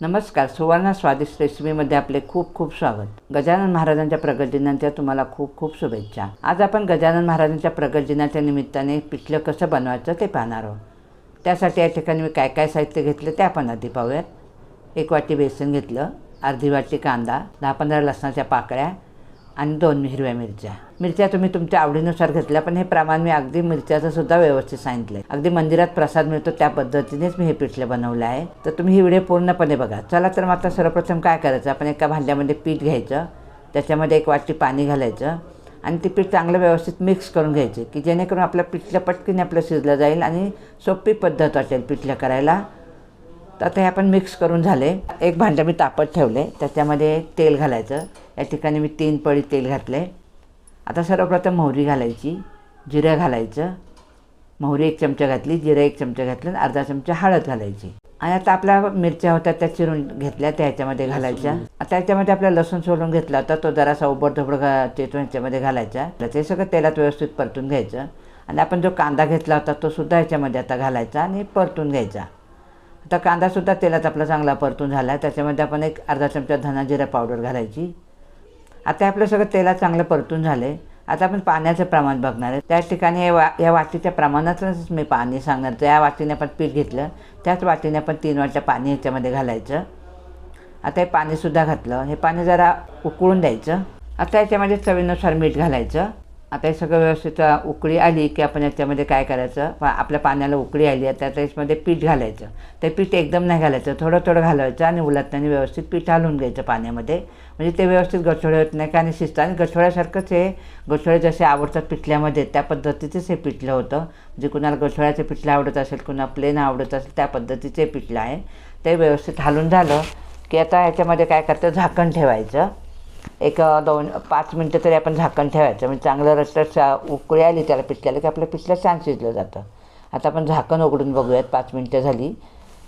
नमस्कार सुवर्ण स्वादिष्ट रेसिपीमध्ये आपले खूप खूप स्वागत. गजानन महाराजांच्या प्रगतदिनांच्या तुम्हाला खूप खूप शुभेच्छा. आज आपण गजानन महाराजांच्या प्रगतदिनाच्या निमित्ताने पिठलं कसं बनवायचं ते पाहणार आहोत. त्यासाठी या ठिकाणी मी काय काय साहित्य घेतलं ते आपण आधी पाहूयात. एक वाटी बेसन घेतलं अर्धी वाटी कांदा दहा पंधरा लसणाच्या पाकळ्या आणि दोन हिरव्या मिरच्या. मिरच्या तुम्ही तुमच्या आवडीनुसार घेतल्या पण हे प्रमाण मी अगदी मिरच्याचं सुद्धा व्यवस्थित सांगितलं आहे अगदी मंदिरात प्रसाद मिळतो त्या पद्धतीनेच मी हे पिठलं बनवलं आहे. तर तुम्ही ही व्हिडिओ पूर्णपणे बघा. चला तर मग आता सर्वप्रथम काय करायचं? आपण एका भांड्यामध्ये पीठ घ्यायचं. त्याच्यामध्ये एक वाटी पाणी घालायचं. आणि ते पीठ चांगलं व्यवस्थित मिक्स करून घ्यायचे की जेणेकरून आपलं पिठलं पटकीने आपलं शिजलं जाईल आणि सोपी पद्धत वाटेल पिठलं करायला. तर आता हे आपण मिक्स करून झाले. एक भांडं मी तापत ठेवले. त्याच्यामध्ये तेल घालायचं. या ठिकाणी मी तीन पळी तेल घातले आता सर्वप्रथम मोहरी घालायची जिरं घालायचं. मोहरी एक चमचा घातली जिरं एक चमचा घातलं आणि अर्धा चमचा हळद घालायची. आणि आता आपल्या मिरच्या होत्या त्या चिरून घेतल्या त्या ह्याच्यामध्ये घालायच्या. आता ह्याच्यामध्ये आपला लसूण सोलून घेतला होता तो जरासा उबडधोबड घा चेतून ह्याच्यामध्ये घालायचा. तर ते सगळं तेलात व्यवस्थित परतून घ्यायचं. आणि आपण जो कांदा घेतला होता तो सुद्धा ह्याच्यामध्ये आता घालायचा आणि परतून घ्यायचा. आता कांदासुद्धा तेलात आपला चांगला परतून झाला. आहे त्याच्यामध्ये आपण एक अर्धा चमचा धना जिरा पावडर घालायची. आता आपलं सगळं तेलात चांगलं परतून झाले आता आपण पाण्याचं प्रमाण बघणार आहे. त्या ठिकाणी या वा या वाटीच्या प्रमाणातच मी पाणी सांगणार त्या वाटीने आपण पीठ घेतलं. त्याच वाटीने आपण तीन वाट्या पाणी ह्याच्यामध्ये घालायचं. आता हे पाणीसुद्धा घातलं. हे पाणी जरा उकळून द्यायचं. आता याच्यामध्ये चवीनुसार मीठ घालायचं. आता हे सगळं व्यवस्थित उकळी आली की आपण याच्यामध्ये काय करायचं? पा आपल्या पाण्याला उकळी आली आता त्याच्यामध्ये पीठ घालायचं. ते पीठ एकदम नाही घालायचं. थोडं थोडं घालायचं आणि उलटण्याने व्यवस्थित पीठ हालून घ्यायचं पाण्यामध्ये. म्हणजे ते व्यवस्थित गठोडे होत नाही का? आणि शिजतं आणि गठोळ्यासारखंच हे गठोडे जसे आवडतात पिठल्यामध्ये त्या पद्धतीचंच हे पिठलं होतं. म्हणजे कुणाला गठोड्याचं पिठलं आवडत असेल कुणाला प्लेन आवडत असेल त्या पद्धतीचे पिठलं आहे. ते व्यवस्थित हालून झालं की आता याच्यामध्ये काय करतं झाकण ठेवायचं. एक दोन पाच मिनटं तरी आपण झाकण ठेवायचं. म्हणजे चांगलं रस्त्यात उकळी आली त्याला पिठल्याला की आपलं पिठलं छान शिजलं जातं. आता आपण झाकण उघडून बघूयात. पाच मिनटं झाली.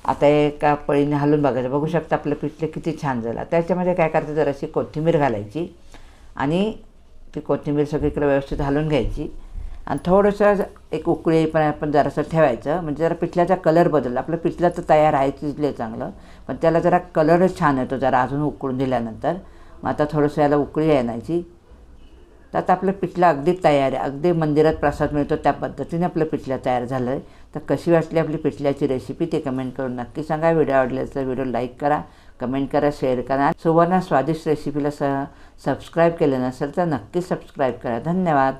आता एका पळीने हलून बघायचं. बघू शकता आपलं पिठलं किती छान झालं. त्याच्यामध्ये काय करायचं जराशी कोथिंबीर घालायची आणि ती कोथिंबीर सगळीकडे व्यवस्थित हलून घ्यायची. आणि थोडंसं एक उकळी पण आपण जरासं ठेवायचं. म्हणजे जरा पिठल्याचा कलर बदलला. आपलं पिठलं तर तयार आहे शिजले चांगलं. पण त्याला जरा कलरच छान येतो जरा अजून उकळून दिल्यानंतर. मग आता थोडंसं याला उकळी आणायची. तर आता आपलं पिठलं अगदी तयार आहे. अगदी मंदिरात प्रसाद मिळतो त्या पद्धतीने आपलं पिठलं तयार झालं आहे तर कशी वाटली आपली पिठल्याची रेसिपी ते कमेंट करून नक्की सांगा. व्हिडिओ आवडला तर व्हिडिओ लाईक करा. कमेंट करा शेअर करा. सुवर्ण स्वादिष्ट रेसिपीला स सबस्क्राईब केलं नसेल तर नक्की सबस्क्राईब करा. धन्यवाद.